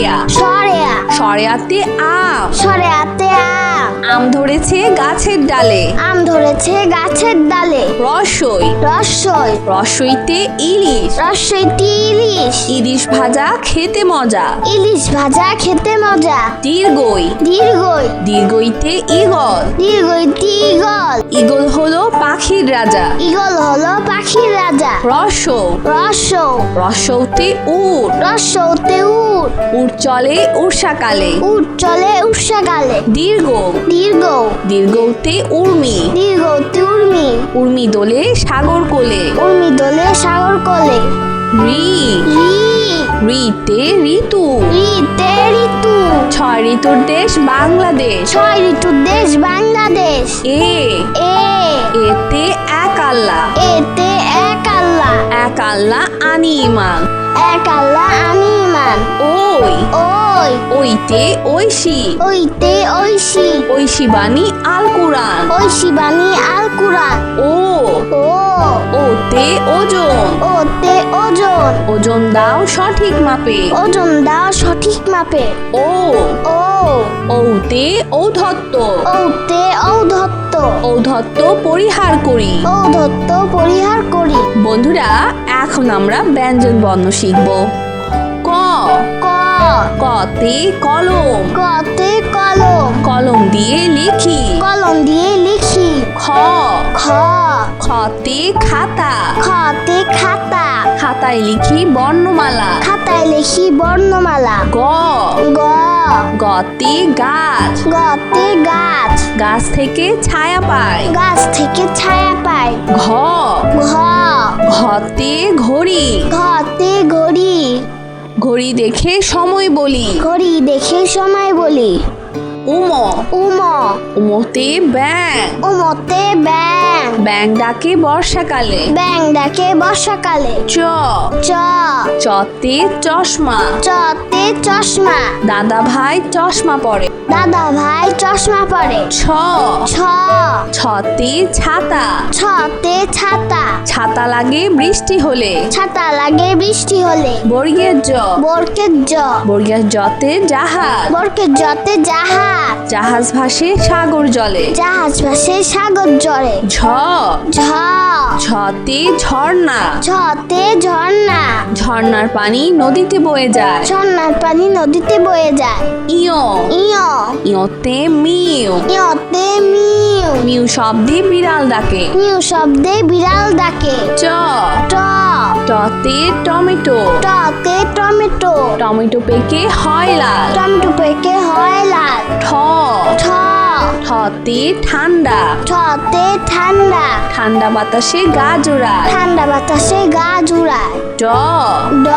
সরিয়া সরেয়া সরিয়াতে আম সরেয়াতে আম আম ধরেছে গাছের ডালে। আম ধরেছে গাছের ডালে। রসই। রসই। রসইতে ইলিশ। রসইটি ইলিশ। ইলিশ ভাজা খেতে মজা। ইলিশ ভাজা খেতে মজা। দীর্ঘই। দীর্ঘই। দীর্ঘইতে ইগল দীর্ঘইটি ইগল ইগল হলো পাখির রাজা। ইগল হলো পাখির রাজা। রস রস রসৌতে উট। রসতে উট। উট চলে উষাকালে উট চলে উৎসাকালে দীর্ঘ। দীর্ঘ। দীর্ঘতে উর্মি। দীর্ঘতে উর্মি। উর্মি দোলে সাগর কোলে। উর্মি দোলে সাগর কোলে। রি। রি। রিতে ঋতু। ঋতে ঋতু। ছয় ঋতুর দেশ বাংলাদেশ। ছয় ঋতুর দেশ বাংলাদেশ। এ। এ। এতে এক আল্লাহ। এতে এক আল্লাহ আনি ইমান। এক আল্লাহ আমি ইমান। ওই। ওই। ওইতে ঐশী। ওইতে ঐশী। ঐশী বাণী আল কুরআন। ঐশী বাণী আল কুরআন। ও। ও। ওতে ওজন। ওতে ওজন। ওজন দাও সঠিক মাপে। ওজন দাও সঠিক মাপে। ও। ও। ঔতে ঔধত্ত ঔতে ঔধত্ত ঔধত্ত পরিহার করি। ঔধত্ত পরিহার করি। বন্ধুরা এখন আমরা ব্যঞ্জন বর্ণ শিখব। ক। ক। কতে কলম। কতে কলম। কলম দিয়ে লিখি। কলম দিয়ে লিখি। খ। খ। খতে খাতা। খতে খাতা। খাতায় লিখি বর্ণমালা। খাতায় লিখি বর্ণমালা। গ। গ। গতে গাছ। গতি গাছ। গাছ থেকে ছায়া পায়। গাছ থেকে ছায়া পায়। ঘ। ঘ। ঘতে ঘড়ি। ঘতে ঘড়ি। ঘড়ি দেখে সময় বলি। ঘড়ি দেখে সময় বলি। উম উম উমতে ব্যাং উমতে ব্যাং ব্যাং ডাকে বর্ষাকালে ব্যাং ডাকে বর্ষাকালে চ চ চতে চশমা চতে চশমা দাদা ভাই চশমা পরে দাদা ভাই চশমা পরে ছ ছ ছতে ছাতা ছতে ছাতা ছাতা লাগে বৃষ্টি হলে ছাতা লাগে বৃষ্টি হলে বর্গের জ বরকের জ বর্গের জতে জাহাজ বরকের জতে জাহাজ জাহাজ ভাসে সাগর জলে। জাহাজ ভাসে সাগর জলে। ঝ। ঝ। ঝতে ঝর্ণা। ঝতে ঝর্ণা। ঝর্ণার পানি নদীতে বয়ে যায়। ঝর্ণার পানি নদীতে বয়ে যায়। ইয়। ইয়। ইয়তে মিউ। ইয়তে মিউ। মিউ শব্দে বিড়াল ডাকে। মিউ শব্দে বিড়াল ডাকে। টমেটো। টতে টমেটো। টমেটো পেকে হয় লাল। টমেটো পেকে হয় লাল। ঠ। ঠ। ঠতে ঠান্ডা। ঠতে ঠান্ডা। ঠান্ডা বাতাসে গা জোড়ায়। ঠান্ডা বাতাসে গা জুড়ায়। ড। ড।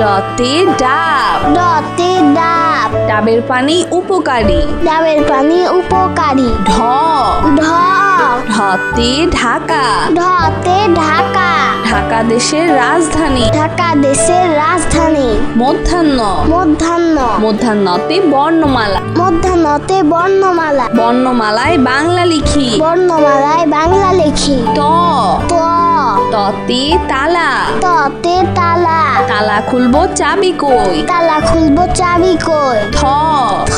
ডতে ডাব। ডতে ডাব। ডাবের পানি উপকারী। ডাবের পানি উপকারী। ঢ। ঢ। ঢতে ঢাকা। ঢতে ঢাকা। ঢাকা দেশের রাজধানী। ঢাকা দেশের রাজধানী। মধ্যাহ্ন। মধ্যাহ্ন। মধ্যাহ্নতে বর্ণমালা। মধ্যাহ্নতে বর্ণমালা। বর্ণমালায় বাংলা লিখি। বর্ণমালায় বাংলা লিখি। ত। ত। ততে তালা। ততে তালা। তালা খুলবো চাবি কই? তালা খুলবো চাবি কই? থ। থ।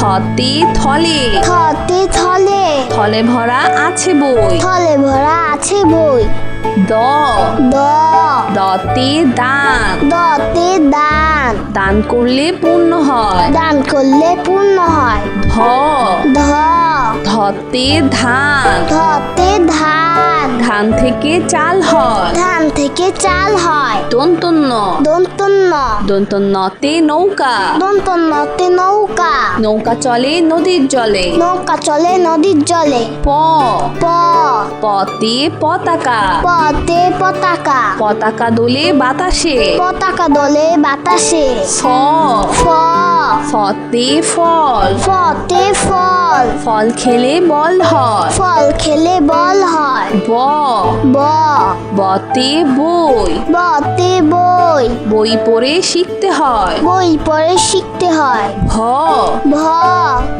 থতে থলে। থতে থলে। থলে ভরা আছে বই। থলে ভরা আছে বই। দ। দ। দতে দান। দতে দান। দান করলে পূর্ণ হয়। দান করলে পূর্ণ হয়। ধ। ধ। ধতে ধান। ধতে ধান। ধান থেকে চাল হয়। ধান থেকে চাল হয়। দন্তন্য। দন্তন্য দন্তন্যতে নৌকা। দন্তন্যতে নৌকা। নৌকা চলে নদীর জলে। নৌকা চলে নদীর জলে। প। প। পতে পতাকা। পতে পতাকা। পতাকা দোলে বাতাসে। পতাকা দলে বাতাসে। ফ। ফ। ফতে ফল। ফতে ফল। ফল খেলে বল হয়। ফল খেলে বল হয়। ব। ব। বতে বই। বতে বই। বই পড়ে শিখতে হয়। বই পড়ে শিখতে হয়। ভ। ভ।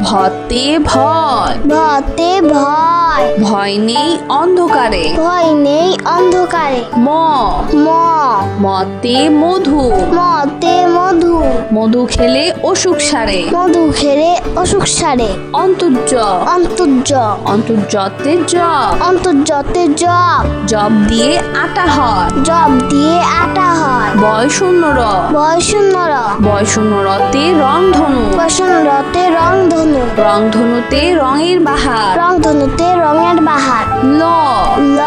ভতে ভয় ভতে ভয়। ভয় নেই অন্ধকারে। ভয় নেই অন্ধকারে। ম। ম। মতে মধু। মতে মধু। মধু খেলে অসুখ সারে। মধু খেলে অসুখ সারে। অন্তর্য অন্তর্য অন্তর্যতে জ। অন্তর্যতে জব জব দিয়ে আটা হয়। জব দিয়ে আটা হয়। বয় শূন্য র। বয় শূন্য র। বয় শূন্য রতে রং ধনু রং ধনুতে রঙের বাহার। রং ধনুতে রঙের বাহার। ল। ল।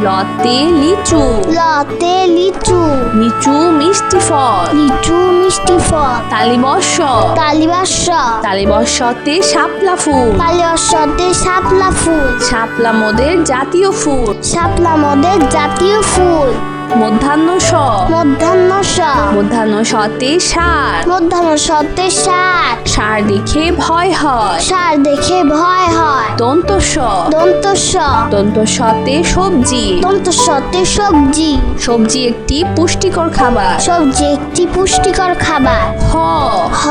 লতে লিচু। লতে লিচু। লিচু মিষ্টি ফল। লিচু মিষ্টি ফল। তালিবর্ষ। তালিবাস তালিবর্ষতে শাপলা ফুল। কালিয়াসতে শাপলা ফুল। শাপলা মোদের জাতীয় ফুল। শাপলা মদের জাতীয় ফুল। মধ্যাহ্ন স মধ্যাহ্ন স মধ্যাহ্ন সতে সার মধ্যাহ্ন সতে সার সার দেখে ভয় হয়। সার দেখে ভয় হয়। দন্ত স দন্ত স দন্ত সতে সবজি। দন্ত সতে সবজি। সবজি একটি পুষ্টিকর খাবার। সবজি একটি পুষ্টিকর খাবার। হ। হ।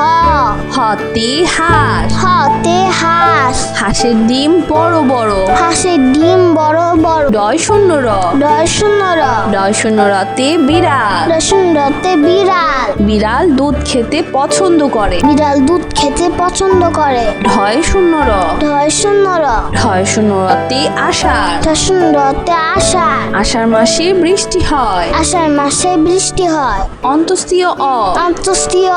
হতে হাঁস। হতে হাঁস। হাঁসের ডিম বড় বড়। হাঁসের ডিম বড় বড়। ডয় শূন্য র ডয় শূন্য র ডয় শূন্য রতে বিড়াল। রসুন রতে বিড়াল। বিড়াল দুধ খেতে পছন্দ করে। বিড়াল দুধ খেতে পছন্দ করে। ঢয় শূন্য র ঢয় শূন্য র ঢয় শূন্য রতে আষাঢ়। রসুন রতে আষাঢ়। আষাঢ় মাসে বৃষ্টি হয়। আষাঢ় মাসে বৃষ্টি হয়। অন্তস্তীয় অ। অন্তস্তীয়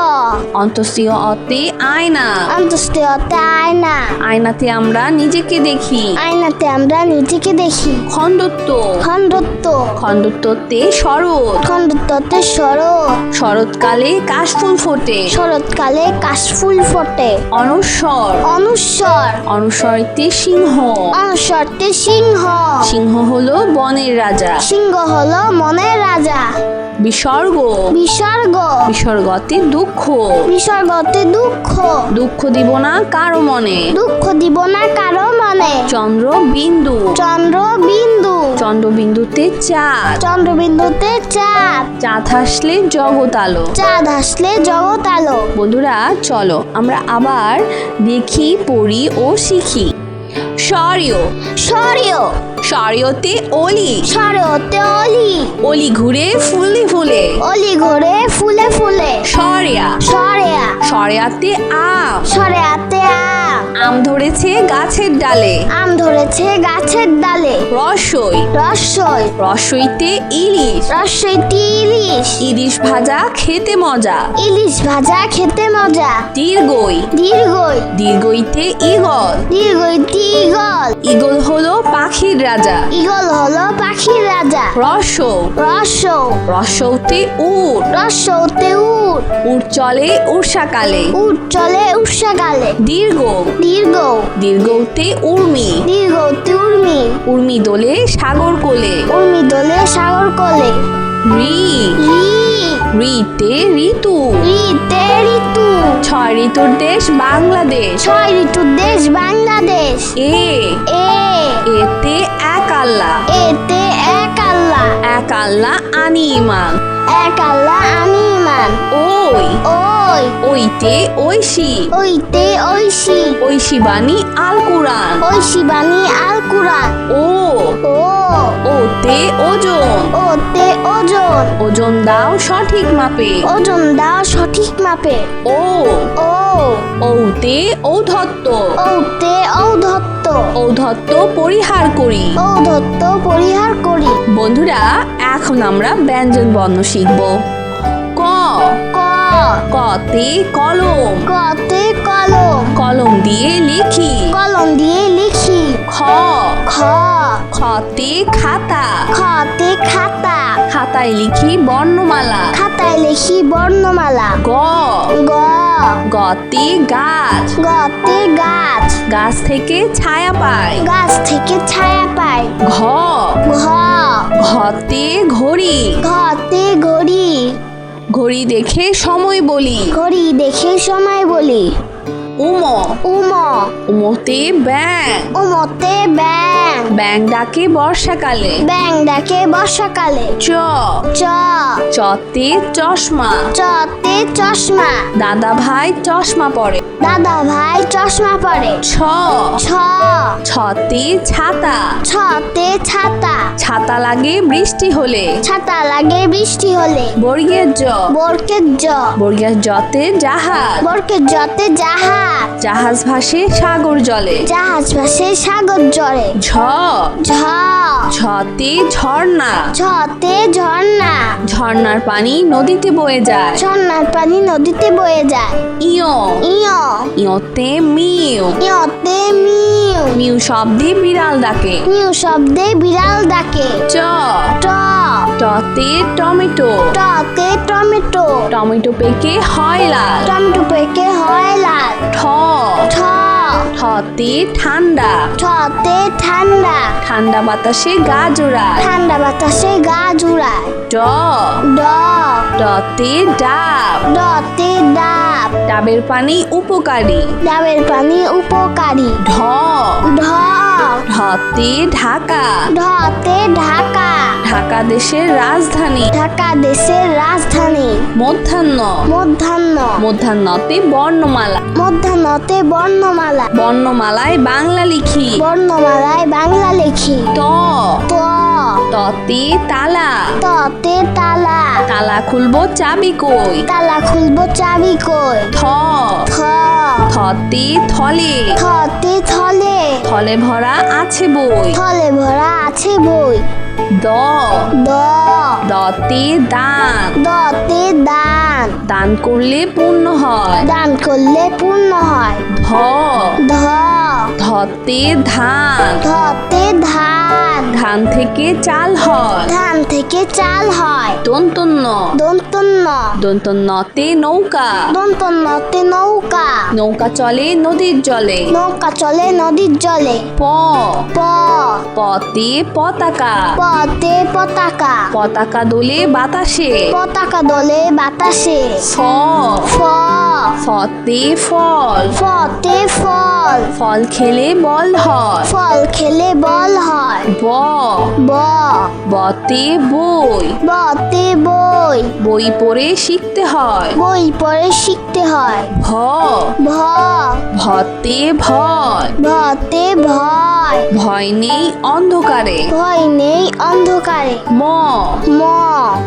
অন্তস্তীয় অতে আয়না। অন্তস্তীয়তে আয়না। আয়নাতে আমরা নিজেকে দেখি। আয়নাতে আমরা নিজেকে দেখি। খণ্ডত্ব। খণ্ডত্ব। খণ্ডত্বতে শরৎ। খণ্ডত্বতে শরৎ। শরৎকালে কাশফুল ফোটে। শরৎকালে কাশফুল ফোটে। অনস্বর অনুস্বর অনুস্বরতে সিংহ। অনুস্বরতে সিংহ। সিংহ হলো বনের রাজা। সিংহ হলো মনের রাজা। বিসর্গ। বিসর্গ। বিসর্গতে দুঃখ। বিসর্গতে দুঃখ। দুঃখ দিব না কারও মনে। দুঃখ দিব না কারও মনে। চন্দ্র বিন্দু চন্দ্র বিন্দু চন্দ্রবিন্দুতে চাঁদ। চন্দ্রবিন্দুতে চাঁদ। চাঁদ হাসলে জগৎ আলো। চাঁদ আসলে জগৎ আলো। বন্ধুরা চলো আমরা আবার দেখি পড়ি ও শিখি। স্বরীয় সরিও সরিওতে অলি। সরিওতে অলি। অলি ঘুরে ফুলে ফুলে। অলি ঘুরে ফুলে ফুলে। সরিয়া সরিয়া সরিয়াতে আম। সরিয়াতে আম আম ধরেছে গাছের ডালে। আম ধরেছে গাছের ডালে। রসই। রসই। রসইতে ইলিশ। রসইতে ইলিশ। ইলিশ ভাজা খেতে মজা। ইলিশ ভাজা খেতে মজা। দীর্ঘই। দীর্ঘই। দীর্ঘইতে ইগল দীর্ঘইটি ইগল ইগল হলো পাখির রাজা। ইগল হলো পাখির রাজা। রস রস রসৌতে উট। রসৌতে উট। উট চলে উষাকালে উট চলে উৎসাকালে দীর্ঘ। দীর্ঘ। দীর্ঘতে উর্মি। দীর্ঘতে উর্মি। উর্মি দোলে সাগর কোলে। উর্মি দোলে সাগর কোলে। রি। রি। রিতে ঋতু। রিতে ঋতু। ছয় ঋতুর দেশ বাংলাদেশ। ছয় ঋতুর দেশ বাংলাদেশ। এ। এ। এতে এক আল্লাহ। এতে এক আল্লাহ। এক আল্লাহ আনি ইমান এক আল্লাহ আমি ইমান ওই। ওই। ওইতে ঐশী। ওইতে ঐশী। ঐশী বাণী আল কুরআন। ঐশী বাণী আল কুরআন। ও। ও। ওতে ওজন। ওতে ওজন। ওজন দাও সঠিক মাপে। ওজন দাও সঠিক মাপে। ও। ও। ঔতে ঔধত্ত। ঔতে ঔধত্ত। ঔধত্ত পরিহার করি। ঔধত্ত পরিহার করি। বন্ধুরা এখন আমরা ব্যঞ্জন বর্ণ শিখব ক। ক। কতে কলম। কতে কলম। কলম দিয়ে লিখি। কলম দিয়ে লিখি। খ। খ। খ খতে। খাতা খতে খাতা। খাতায় লিখি বর্ণমালা। খাতায় লিখি বর্ণমালা। গ। গ। গতে গাছ। গতে গাছ। গাছ থেকে ছায়া পায়। গাছ থেকে ছায়া পায়। ঘ। ঘ। ঘতে ঘড়ি। ঘতে ঘড়ি। ঘড়ি দেখে সময় বলি। ঘড়ি দেখে সময় বলি। উম উম উমতে ব্যাং উমতে ব্যাং ব্যাং ডাকে বর্ষাকালে ব্যাং ডাকে বর্ষাকালে চ চ চতে চশমা চতে চশমা দাদা ভাই চশমা পরে দাদা ভাই চশমা পরে ছ ছ ছতে ছাতা ছতে ছাতা ছাতা লাগে বৃষ্টি হলে ছাতা লাগে বৃষ্টি হলে বর্গের জ বরকের জ বর্গের জতে জাহাজ বরকের জতে জাহাজ জাহাজ ভাসে সাগর জলে। জাহাজ ভাসে সাগর জলে। ঝ। ঝ। ঝতে ঝর্ণা। ঝতে ঝর্ণা। ঝর্ণার পানি নদীতে বয়ে যায়। ঝর্ণার পানি নদীতে বয়ে যায়। ইয়। ইয়। ইয়তে মিউ ইয়তে মিউ মিউ শব্দে বিড়াল ডাকে। মিউ শব্দে বিড়াল ডাকে। চ। ট টতে টমেটো। টতে টমেটো। টমেটো পেকে হয় লাল। টমেটো পেকে হয় লাল। ঠ। ঠ। ঠতে ঠান্ডা। ঠতে ঠান্ডা। ঠান্ডা বাতাসে গা জোড়ায়। ঠান্ডা বাতাসে গা জুড়ায়। ড। ড। ডতে ডাব। ডতে ডাব। ডাবের পানি উপকারী। ডাবের পানি উপকারী। ঢ। ঢ। ঢতে ঢাকা। ঢতে ঢাকা। ঢাকা দেশের রাজধানী। ঢাকা দেশের রাজধানী। মধ্যাহ্ন। মধ্যাহ্ন। মধ্যাহ্নতে বর্ণমালা। মধ্যাহ্নতে বর্ণমালা। বর্ণমালায় বাংলা লিখি। বর্ণমালায় বাংলা লিখি। ত। ত। ততে তালা। ততে তালা। তালা খুলবো চাবি কই? তালা খুলবো চাবি কই? থ। থ। থতে থলে। থতে থলে। থলে ভরা আছে বই। থলে ভরা আছে বই। দ। দ। দতে দান। দতে দান। দান করলে পূর্ণ হয়। দান করলে পূর্ণ হয়। ধ। ধতে ধান। ধতে ধান। ধান থেকে চাল হয়। ধান থেকে চাল হয়। দন্তন্য। দন্তন্য। দন্তন্যতে নৌকা। দন্তন্যতে নৌকা। নৌকা চলে নদীর জলে। নৌকা চলে নদীর জলে। প। প। পতে পতাকা। পতে পতাকা। পতাকা দোলে বাতাসে। পতাকা দলে বাতাসে। ফ ফ ফতে ফল। ফতে ফল। ফল খেলে বল হয়। ফল খেলে বল হয়। ব। ব। বতে বই। বতে বই। বই পড়ে শিখতে হয়। বই পড়ে শিখতে হয়। ভ। ভ। ভতে ভয়। ভতে ভয়। ভয় নেই অন্ধকারে। ভয় নেই অন্ধকারে। ম। ম।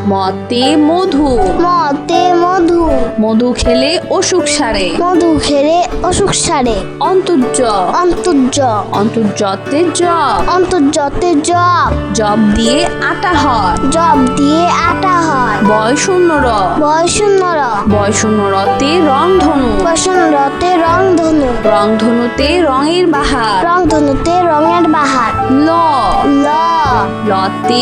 মতে মধু। মতে মধু। মধু খেলে অসুখ সারে। মধু খেলে অসুখ সারে। অন্তর্য অন্তর্য অন্তর্যতে জব অন্তর্যতে জব জব দিয়ে আটা হয়। জব দিয়ে আটা হয়। বয় শূন্য র। বয় শূন্য র। বয় শূন্য রতে রং ধনু। বসন রতে রং ধনু। রং ধনুতে রঙের বাহার। রং ধনুতে রঙের বাহার। ল। ল। লতে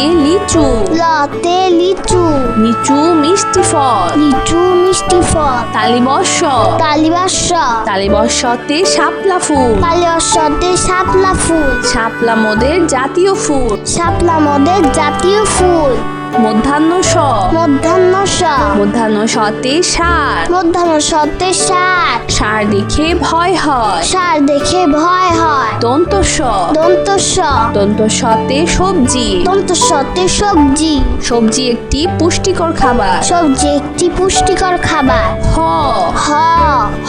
লিচু। লতে লিচু। লিচু মিষ্টি ফল। লিচু মিষ্টি ফল। তালিবর্ষ তালিবর্ষ তালিবর্ষতে শাপলা ফুল। কালিয়াসতে শাপলা ফুল। শাপলা মোদের জাতীয় ফুল। শাপলা মোদের জাতীয় ফুল। মধ্যাহ্ন স মধ্যাহ্ন স মধ্যাহ্ন সতে সার মধ্যাহ্ন সতে সার সার দেখে ভয় হয়। সার দেখে ভয় হয়। দন্ত স দন্ত স দন্ত সতে সবজি। দন্ত সতে সবজি। সবজি একটি পুষ্টিকর খাবার। সবজি একটি পুষ্টিকর খাবার। হ। হ।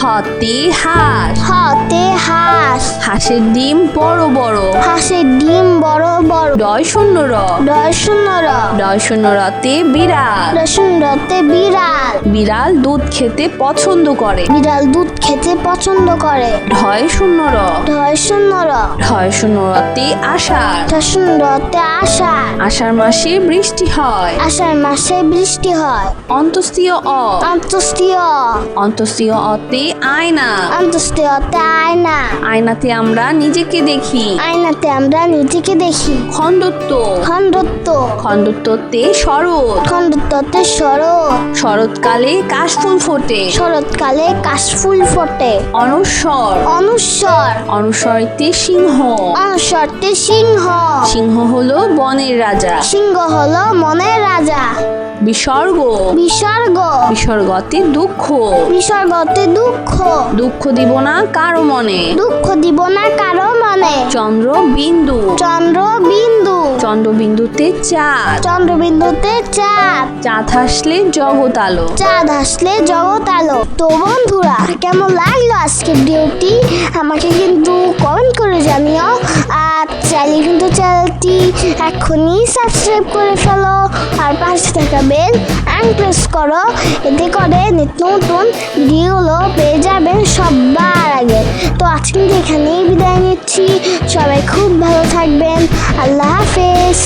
হতে হাঁস হতে হাঁস হাঁসের ডিম বড় বড়। হাঁসের ডিম বড় বড়। ডয় শূন্য র। ডয় শূন্য র। ডয় শূন্য রতে বিড়াল। রসুন রতে বিড়াল। বিড়াল দুধ খেতে পছন্দ করে। বিড়াল দুধ খেতে পছন্দ করে। ঢয় শূন্য র ঢয় শূন্য র ঢয় শূন্য রতে আষাঢ়। রসুন রতে আষাঢ়। আষাঢ় মাসে বৃষ্টি হয়। আষাঢ় মাসে বৃষ্টি হয়। অন্তস্তীয় অ। অন্তস্তীয় অন্তস্তীয় অতে আয়না। অন্তস্তীয়তে আয়না। আয়নাতে আমরা নিজেকে দেখি। আয়নাতে আমরা নিজেকে দেখি। খণ্ডত্ব। খণ্ডত্ব। খণ্ডত্বতে শরৎ। খণ্ডত্বতে শরৎ। শরৎকালে কাশফুল ফোটে। শরৎকালে কাশফুল ফোটে। অনস্বর। অনুস্বর। অনুস্বরতে সিংহ। অনুস্বরতে সিংহ। সিংহ হলো বনের রাজা। সিংহ হলো মনের রাজা। বিসর্গ। বিসর্গ। বিসর্গতে দুঃখ। বিসর্গতে দুঃখ। দুঃখ দিব না কারও মনে। দুঃখ দিব না কারও মনে। চন্দ্র বিন্দু। চন্দ্র বিন্দু। চন্দ্রবিন্দুতে চাঁদ। চন্দ্রবিন্দুতে চাঁদ। চাঁদ হাসলে জগৎ আলো। চাঁদ হাসলে জগৎ আলো। তো বন্ধুরা কেমন লাগল আজকের ডিউটি আমাকে কিন্তু কমেন্ট করে জানিও। আর চাইলে কিন্তু চ্যানেলটি এখনই সাবস্ক্রাইব করে ফেলো। আর পাশে থাকা বেল অ্যান্ড প্রেস করো। এতে করে নিত্য নতুন ভিডিওগুলো পেয়ে যাবেন সবার আগে। তো আজকে এখানেই বিদায় নিচ্ছি। সবাই খুব ভালো থাকবেন। আল্লাহ হাফেজ।